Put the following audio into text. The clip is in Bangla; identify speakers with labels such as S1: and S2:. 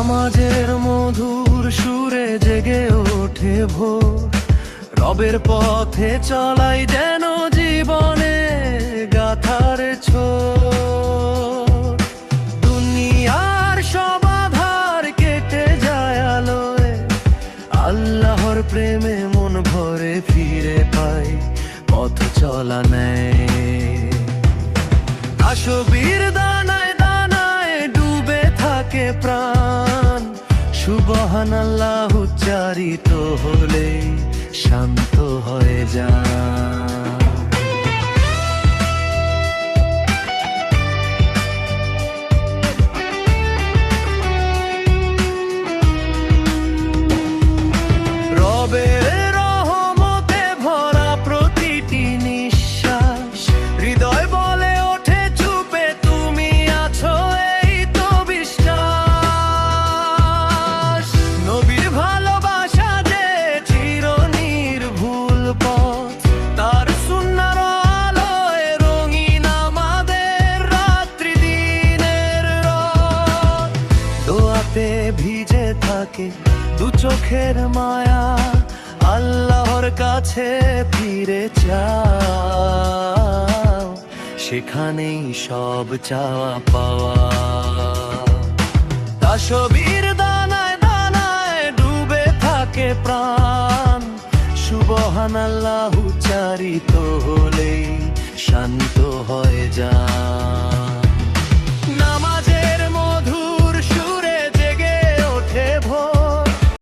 S1: সমাজের মধুর সুরে জেগে ওঠে ভোর। রবের পথে চলাই যেন জীবনে গাথার ছো দুনিয়ার সব আধার কেটে যায় আলোয়। আল্লাহর প্রেমে মন ভরে ফিরে পাই, পথ চলা নেয়। আসবীর সুবহান আল্লাহ উচ্চারিত হলে শান্ত হয়ে যায় দোয়াতে ভিজে থাকে দু চোখের মায়া। আল্লাহর কাছে ফিরে চাও, সেখানেই সব চাওয়া পাওয়া। তাসবীর দানায় দানায় ডুবে থাকে প্রাণ। সুবহান আল্লাহ উচ্চারিত হলেই শান্ত হয়ে যায়।